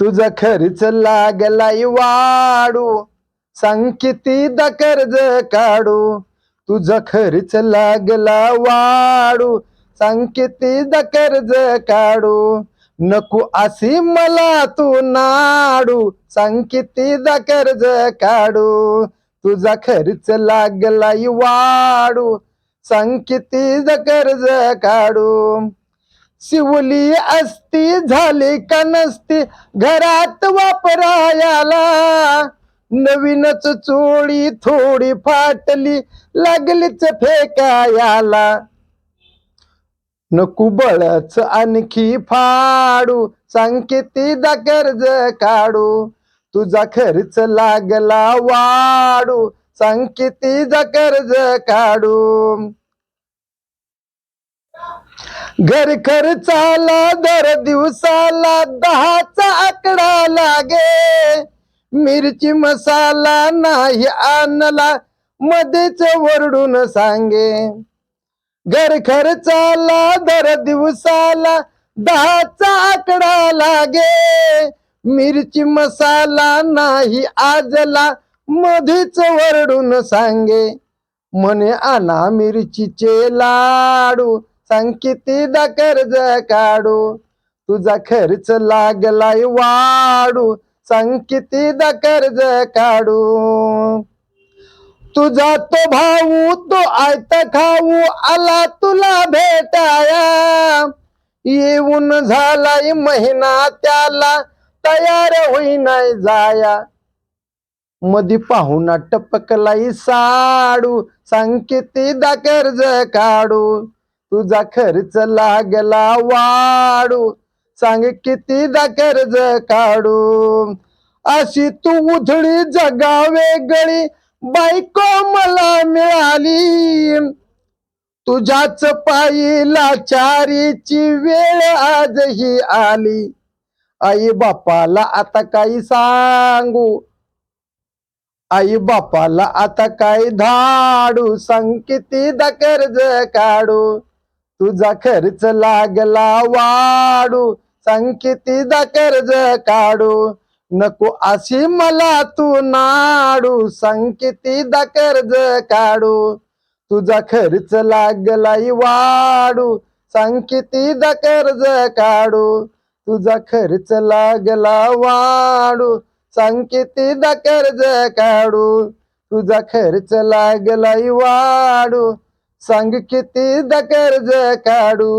तुझा खर्च लागलाय वाढू. सांग द कर्ज काढू. तुझा खर्च लागला वाढू. सांग द कर्ज काढू. नको अशी मला तू नाडू. सांग किती कर्ज काढू. तुझा खर्च लागलाय वाढू. सांग किती कर्ज काढू. शिवली असती झाली का नसती घरात वापरायाला. नवीनच चोळी थोडी फाटली लागलीच फेकायाला. नको बळच आणखी फाडू सांग दा कर्ज काढू. तुझा खर्च लागला वाढू सांग दा कर्ज काढू. घर खर्चाला दर दिवसाला दहाचा आकडा लागे. मिरची मसाला नाही आणला मध्येच वरडून सांगे. घर खर्चाला दर दिवसाला दहाचा आकडा लागे. मिरची मसाला नाही आजला मध्येच वरडून सांगे. म्हणे आणा मिरचीचे लाडू सांग कितीदा कर्ज काढू. तुझा खर्च लागलाय वाढू. सांग कितीदा कर्ज काढू. तुझा तो भाऊ तो आयता खाऊ. आला तुला भेटाया. येऊन झालाय महिना त्याला. तयार होईनाय जाया. मधी पाहुणा टपकलाई साडू. सांग कितीदा कर्ज काढू. तुझा खर्च लागला वाढू. सांग कितीदा कर्ज काढू? अशी तू उधळी जगा वेगळी बायको मला मिळाली. तुझ्याच पायी लाचारीची वेळ आजही आली. आई बापाला आता काही सांगू? आई बापाला आता काय धाडू? सांग कितीदा कर्ज काढू? तुझा खर्च लागला वाढू. सांग कर्ज काढू. नको अशी मला तू नाडू. सांग कर्ज काढू. तुझा खर्च लागलाय वाढू. सांग कर्ज काढू. तुझा खर्च लागला वाढू. सांग कर्ज काढू. तुझा खर्च लागलाय वाढू. सांग किती द कर्ज काढू?